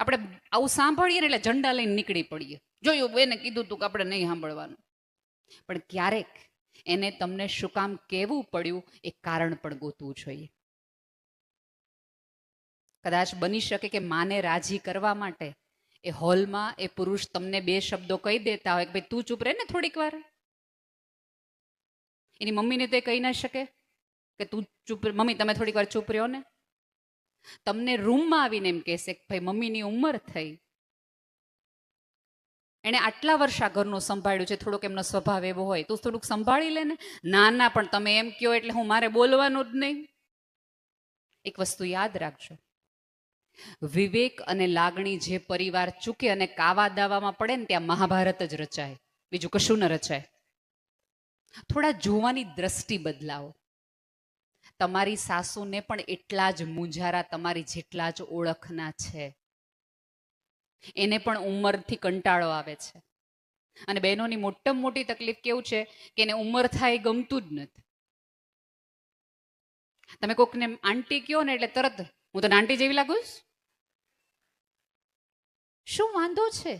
આપણે આવું સાંભળીએ ને એટલે ઝંડા લઈને નીકળી પડીએ. જોયું બેને કીધું તું કે આપણે નહીં સાંભળવાનું. પણ ક્યારેક એને તમને શું કામ કહેવું પડ્યું એ કારણ પણ ગોતવું જોઈએ. કદાચ બની શકે કે માને રાજી કરવા માટે એ હોલમાં એ પુરુષ તમને બે શબ્દો કહી દેતા હોય કે ભાઈ તું ચૂપ રહે ને થોડીક વાર. એની મમ્મીને તો એ કહી ના શકે કે તું ચૂપ મમ્મી તમે થોડીક વાર ચૂપ રહ્યો ને. તમને રૂમમાં આવીને એમ કહેશે કે ભાઈ, મમ્મીની ઉંમર થઈ. એણે આટલા વર્ષ આ ઘરનું સંભાળ્યું છે, થોડોક એમનો સ્વભાવ એવો હોય તું થોડુંક સંભાળી લે ને. ના ના, પણ તમે એમ કહો એટલે હું મારે બોલવાનું જ નહીં. એક વસ્તુ યાદ રાખજો. વિવેક અને લાગણી જે પરિવાર ચૂકે અને કાવા દાવામાં પડે ને ત્યાં મહાભારત જ રચાય. બીજું કશું ન રચાય. થોડા જોવાની દ્રષ્ટિ બદલાવો. તમારી સાસુને પણ એટલા જ મૂંઝારા તમારી જેટલા જ ઓળખના છે. એને પણ ઉંમરથી કંટાળો આવે છે. અને બહેનોની મોટામાં મોટી તકલીફ કેવું છે કે એને ઉંમર થાય ગમતું જ નથી. તમે કોકને આંટી કયો ને એટલે તરત હું તો આંટી જેવી લાગુ છું? શું વાંધો છે?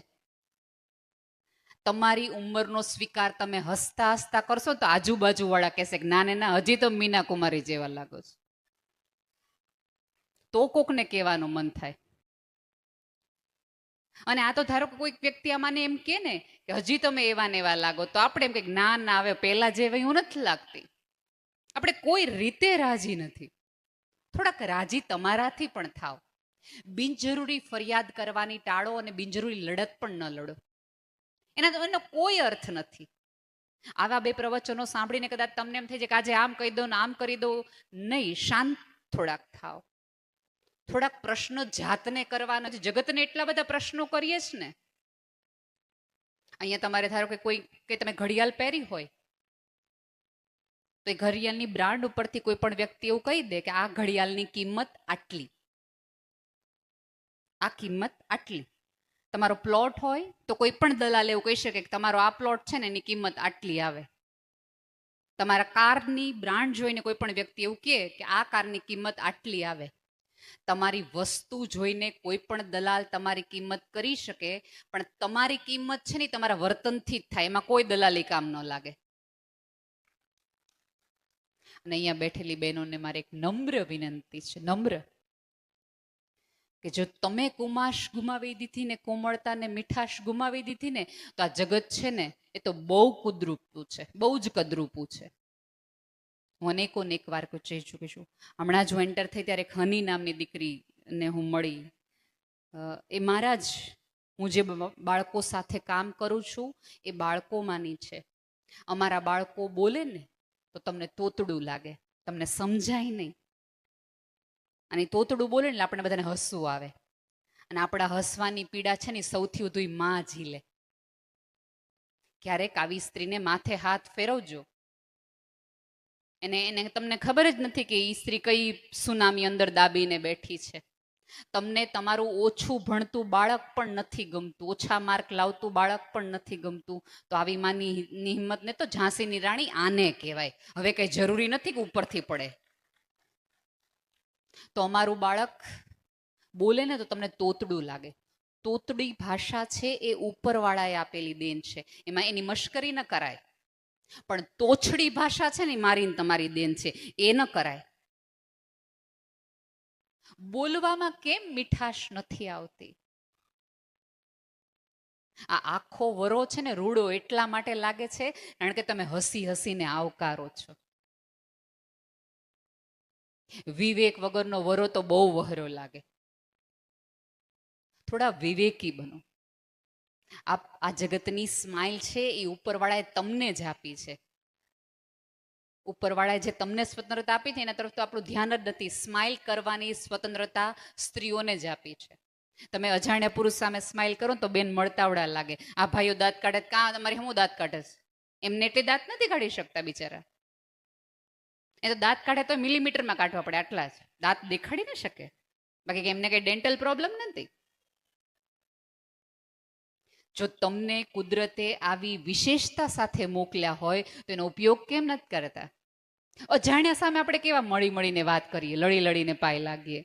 તમારી ઉંમરનો સ્વીકાર તમે હસતા હસતા કરશો તો આજુબાજુ વાળા કહેશે કે, ના, ને હજી તો મીના કુમારી જેવા લાગો છો. તો કોકને કહેવાનું મન થાય. અને આ તો ધારો કે કોઈક વ્યક્તિ આમાંને એમ કે ને કે, હજી તમે એવા ને એવા લાગો. તો આપણે એમ કે, ના ના આવે પહેલા જેવી હું નથી લાગતી. આપણે કોઈ રીતે રાજી નથી. થોડાક રાજી તમારાથી પણ થાવ બિનજરૂરી ફરિયાદ કરવાની ટાળો અને બિનજરૂરી લડત પણ ન લડો. એના કોઈ અર્થ નથી. આવા બે પ્રવચનો સાંભળીને કદાચ તમને એમ થઈ જાય કે આજે આમ કહી દઉં ને આમ કરી દઉં નહીં, શાંત થોડાક થાવ થોડાક પ્રશ્નો જાતને કરવાના છે. જગતને એટલા બધા પ્રશ્નો કરીએ જ ને. અહીંયા તમારે ધારો કે કોઈ, કે તમે ઘડિયાળ પહેરી હોય, તો એ ઘડિયાળની બ્રાન્ડ ઉપરથી કોઈ પણ વ્યક્તિ એવું કહી દે કે આ ઘડિયાળની કિંમત આટલી. આ કિંમત આટલી. તમારો પ્લોટ હોય, તો કોઈ પણ દલાલ એવું કહી શકે કે તમારો આ પ્લોટ છે ને, એની કિંમત આટલી આવે. તમારા કારની બ્રાન્ડ જોઈને કોઈ પણ વ્યક્તિ એવું કહે કે આ કારની કિંમત આટલી આવે. તમારી વસ્તુ જોઈને કોઈ પણ દલાલ તમારી કિંમત કરી શકે, પણ તમારી કિંમત છે ને તમારા વર્તનથી જ થાય, એમાં કોઈ દલાલી કામ ન લાગે. અને અહીંયા બેઠેલી બહેનોને મારે એક નમ્ર વિનંતી છે, નમ્ર. કે જો તમે કુમાશ ગુમાવી દીધી ને કોમળતા ને મીઠાશ ગુમાવી દીધી ને, તો આ જગત છે ને, એ તો બહુ કુદરૂપું છે, બહુ જ કદરૂપું છે. હું અનેકો એક વાર કહી ચૂકી છું હમણાં જ હું એન્ટર થઈ ત્યારે ખની નામની દીકરીને હું મળી. એ મારા જ, હું જે બાળકો સાથે કામ કરું છું, એ બાળકોમાંની છે. અમારા બાળકો બોલે ને, તો તમને તોતડું લાગે, તમને સમજાય નહીં. અને તોતડું બોલે એટલે આપણે બધાને હસવું આવે. અને આપણા હસવાની પીડા છે ને સૌથી વધુ માં ઝીલે. ક્યારેક આવી સ્ત્રીને માથે હાથ ફેરવજો. એને એને તમને ખબર જ નથી કે એ સ્ત્રી કઈ સુનામી અંદર દાબીને બેઠી છે. તમને તમારું ઓછું ભણતું બાળક પણ નથી ગમતું. ઓછા માર્ક લાવતું બાળક પણ નથી ગમતું. તો આવી માની હિંમતને તો ઝાંસીની રાણી આને કહેવાય. હવે કંઈ જરૂરી નથી કે ઉપરથી પડે. તો અમારું બાળક બોલે ને તો તમને તોતડું લાગે. તોતડી ભાષા છે એ ઉપરવાળાએ આપેલી દેન છે. એમાં એની મશ્કરી ન કરાય. પણ તોછડી ભાષા છે ને મારી તમારી દેન છે. એ ન કરાય. બોલવામાં કેમ મીઠાશ નથી આવતી? આ આખો વરો છે ને રૂડો એટલા માટે લાગે છે, કારણ કે તમે હસી હસીને આવકારો છો. વિવેક વગરનો વરો તો બહુ વહરો લાગે. થોડા વિવેકી બનો. આ આ જગતની સ્માઇલ છે એ ઉપરવાળાએ તમને જ આપી છે. ઉપરવાળાએ જે તમને સ્વતંત્રતા આપી છે, એના તરફ તો આપણું ધ્યાન જ નથી. સ્માઇલ કરવાની સ્વતંત્રતા સ્ત્રીઓને જ આપી છે. તમે અજાણ્યા પુરુષ સામે સ્માઇલ કરો તો બેન મળતાવડા લાગે. આ ભાઈઓ દાંત કાઢે કાં, તમારી હું દાંત કાઢે એમ એમને એટલે દાંત નથી કાઢી શકતા બિચારા. એ તો દાંત કાઢે તો મિલીમીટરમાં કાઢવા પડે, આટલા જ. દાંત દેખાડી ન શકે. બાકી એમને કઈ ડેન્ટલ પ્રોબ્લેમ નથી? જો તમને કુદરતે આવી વિશેષતા સાથે મોકલ્યા હોય, તો એનો ઉપયોગ કેમ નથી કરતા? અજાણ્યા સામે આપણે કેવા મળી મળીને વાત કરીએ લડી લડીને પાય લાગીએ?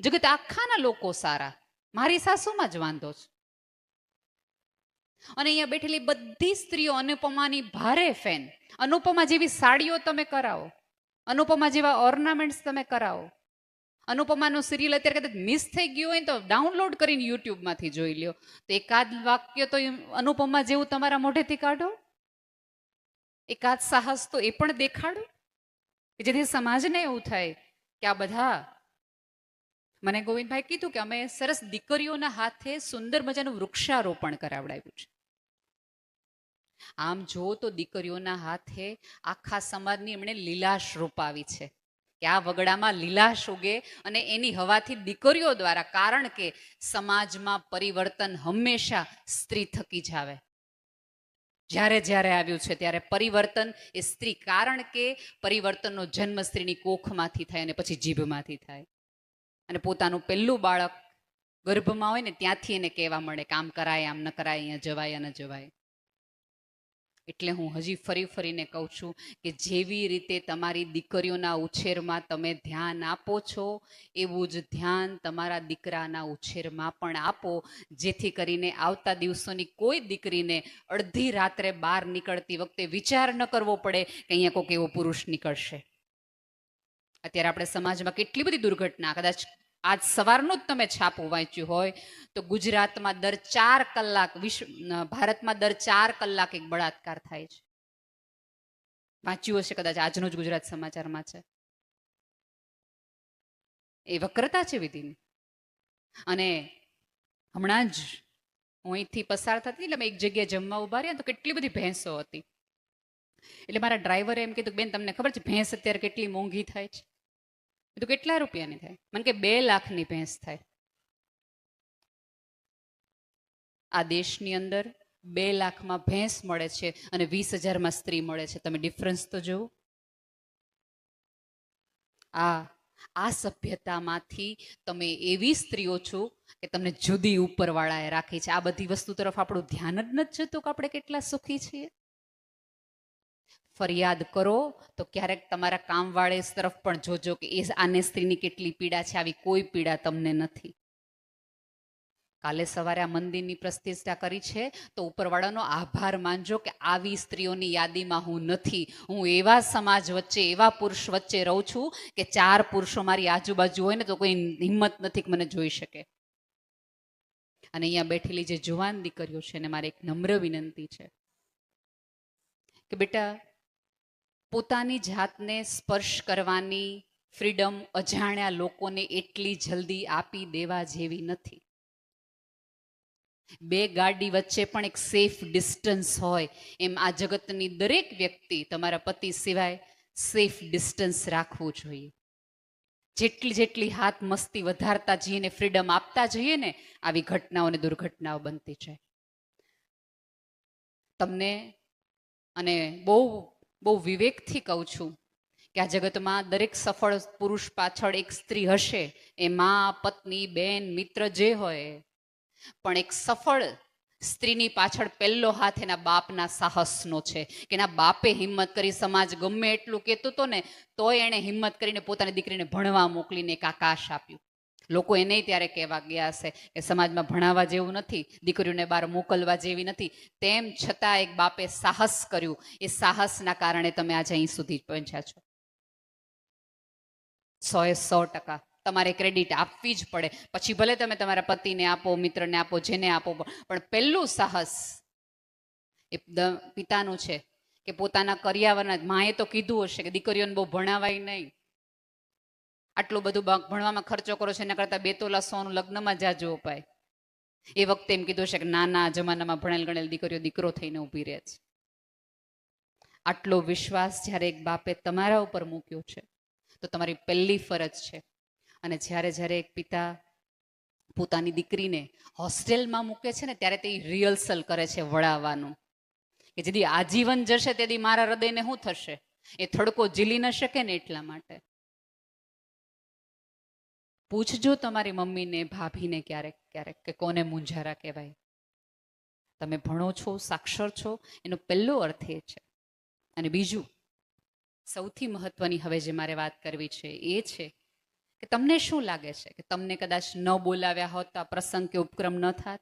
જગત આખાના લોકો સારા. મારી સાસુમાં જ વાંધો છે. અને અહીંયા બેઠેલી બધી સ્ત્રીઓ અનુપમાની ભારે ફેન. અનુપમા જેવી સાડીઓ તમે કરાવો. અનુપમા જેવા ઓર્નામેન્ટ્સ તમે કરાવો. અનુપમાનું સિરિયલ અત્યારે કદાચ મિસ થઈ ગયું હોય તો ડાઉનલોડ કરીને યુટ્યુબમાંથી જોઈ લ્યો. તો એકાદ વાક્ય તો અનુપમા જેવું તમારા મોઢેથી કાઢો. એકાદ સાહસ તો એ પણ દેખાડો. કે જેથી સમાજને એવું થાય કે આ બધા મને ગોવિંદભાઈ કીધું કે અમે સરસ દીકરીઓના હાથે સુંદર મજાનું વૃક્ષારોપણ કરાવડાવ્યું છે. આમ જો તો દીકરીઓના હાથે આખા સમાજની એમણે લીલાશ રોપાવી છે કે આ વગડામાં લીલાશ ઉગે અને એની હવાથી દીકરીઓ દ્વારા કારણ કે સમાજમાં પરિવર્તન હંમેશા સ્ત્રી થકી જ આવે. જ્યારે જ્યારે આવ્યું છે ત્યારે પરિવર્તન એ સ્ત્રી કારણ કે પરિવર્તનનો જન્મ સ્ત્રીની કોખમાંથી થાય અને પછી જીભમાંથી થાય. અને પોતાનું પહેલું બાળક ગર્ભમાં હોય ને ત્યાંથી એને કહેવા મળે કામ કરાય, આમ ન કરાય, અહીંયા જવાય ન જવાય. એટલે હું હજી ફરી ફરીને કહું છું કે જેવી રીતે તમારી દીકરીઓના ઉછેરમાં તમે ધ્યાન આપો છો, એવું જ ધ્યાન તમારા દીકરાના ઉછેરમાં પણ આપો, જેથી કરીને આવતા દિવસોની કોઈ દીકરીને અડધી રાત્રે બહાર નીકળતી વખતે વિચાર ન કરવો પડે કે અહીંયા કોઈક એવો પુરુષ નીકળશે. અત્યારે આપણે સમાજમાં કેટલી બધી દુર્ઘટના, કદાચ આજ સવારનું જ તમે છાપું વાંચ્યું હોય, તો ગુજરાતમાં દર ચાર કલાક, વિશ્વ ભારતમાં દર ચાર કલાક એક બળાત્કાર થાય છે. વાંચ્યું હશે કદાચ આજનું જ ગુજરાત સમાચારમાં છે. એ વક્રતા છે વિધિની. અને હમણાં જ હું અહીંથી પસાર થતી, એટલે એક જગ્યાએ જમવા ઊભા રહ્યા તો કેટલી બધી ભેંસો હતી. એટલે મારા ડ્રાઈવરે એમ કીધું બેન, તમને ખબર છે, ભેંસ અત્યારે કેટલી મોંઘી થાય છે? તો કેટલા રૂપિયાની થાય? મને કે, બે લાખની ભેંસ થાય. આ દેશની અંદર બે લાખમાં ભેંસ મળે છે અને વીસ હજારમાં સ્ત્રી મળે છે. તમે ડિફરન્સ તો જુઓ. આ આ સભ્યતામાંથી તમે એવી સ્ત્રીઓ છો કે તમને જુદી ઉપરવાળાએ રાખી છે. આ બધી વસ્તુ તરફ આપણું ધ્યાન જ નથી જતું કે આપણે કેટલા સુખી છીએ. ફરિયાદ કરો, તો ક્યારેક તમારા કામવાળે તરફ પણ જોજો કે એ આને સ્ત્રીની કેટલી પીડા છે, આવી કોઈ પીડા તમને નથી. કાલે સવારે આ મંદિરની પ્રતિષ્ઠા કરી છે, તો ઉપરવાળાનો આભાર માનજો કે આવી સ્ત્રીઓની યાદીમાં હું નથી. હું એવા સમાજ વચ્ચે, એવા પુરુષ વચ્ચે રહું છું કે ચાર પુરુષો મારી આજુબાજુ હોય ને તો કોઈ હિંમત નથી મને જોઈ શકે. અને અહીંયા બેઠેલી જે જુવાન દીકરીઓ છે એને મારે એક નમ્ર વિનંતી છે કે બેટા પોતાની જાતને સ્પર્શ કરવાની ફ્રીડમ અજાણ્યા લોકોને એટલી જલ્દી આપી દેવા જેવી નથી. બે ગાડી વચ્ચે પણ એક સેફ ડિસ્ટન્સ હોય એમ આ જગતની દરેક વ્યક્તિ તમારા પતિ સિવાય સેફ ડિસ્ટન્સ રાખવું જોઈએ. જેટલી જેટલી હાથ મસ્તી વધારતા જઈએ ને ફ્રીડમ આપતા જઈએ ને, આવી ઘટનાઓ અને દુર્ઘટનાઓ બનતી છે તમને અને બહુ બહુ વિવેકથી કહું છું કે આ જગતમાં દરેક સફળ પુરુષ પાછળ એક સ્ત્રી હશે, એ મા, પત્ની, બેન, મિત્ર જે હોય, પણ એક સફળ સ્ત્રીની પાછળ પહેલો હાથ એના બાપના સાહસનો છે. કે એના બાપે હિંમત કરી, સમાજ ગમે એટલું કહેતું હતો ને, તોય એણે હિંમત કરીને પોતાની દીકરીને ભણવા મોકલીને એક આકાશ આપ્યું. લોકો એને ત્યારે કહેવા ગયા હશે કે સમાજમાં ભણાવવા જેવું નથી, દીકરીઓને બહાર મોકલવા જેવી નથી. તેમ છતાં એક બાપે સાહસ કર્યું. એ સાહસના કારણે તમે આજે અહીં સુધી પહોંચ્યા છો. સો એ સો ટકા. તમારે ક્રેડિટ આપવી જ પડે. પછી ભલે તમે તમારા પતિને આપો, મિત્રને આપો, જેને આપો, પણ પહેલું સાહસ એ પિતાનું છે કે પોતાના કર્યાવરના માએ તો કીધું હશે કે દીકરીઓને બહુ ભણાવાય નહીં. આટલું બધું ભણવામાં ખર્ચો કરો છો, એના કરતાં બે તોલા સોનું લગ્નમાં જાજો અપાય. એ વખતે એમ કીધું છે કે નાના જમાનામાં ભણેલ ગણેલ દીકરીઓ દીકરો થઈને ઊભી રહે છે. આટલો વિશ્વાસ જ્યારે એક બાપે તમારા ઉપર મૂક્યો છે, તો તમારી પહેલી ફરજ છે. અને જ્યારે જ્યારે એક પિતા પોતાની દીકરીને હોસ્ટેલમાં મૂકે છે ને, ત્યારે તે રિહર્સલ કરે છે વળાવવાનું. કે જેથી આજીવન જશે, તેથી મારા હૃદયને શું થશે? એ થડકો ઝીલી ન શકે ને એટલા માટે. પૂછજો તમારી મમ્મીને, ભાભીને ક્યારેક ક્યારેક કે કોને મૂંઝારા કહેવાય. તમે ભણો છો, સાક્ષર છો, એનો પહેલો અર્થ એ છે. અને બીજું, સૌથી મહત્વની હવે જે મારે વાત કરવી છે એ છે કે તમને શું લાગે છે? કે તમને કદાચ ન બોલાવ્યા હોત, તો આ પ્રસંગ કે ઉપક્રમ ન થાત?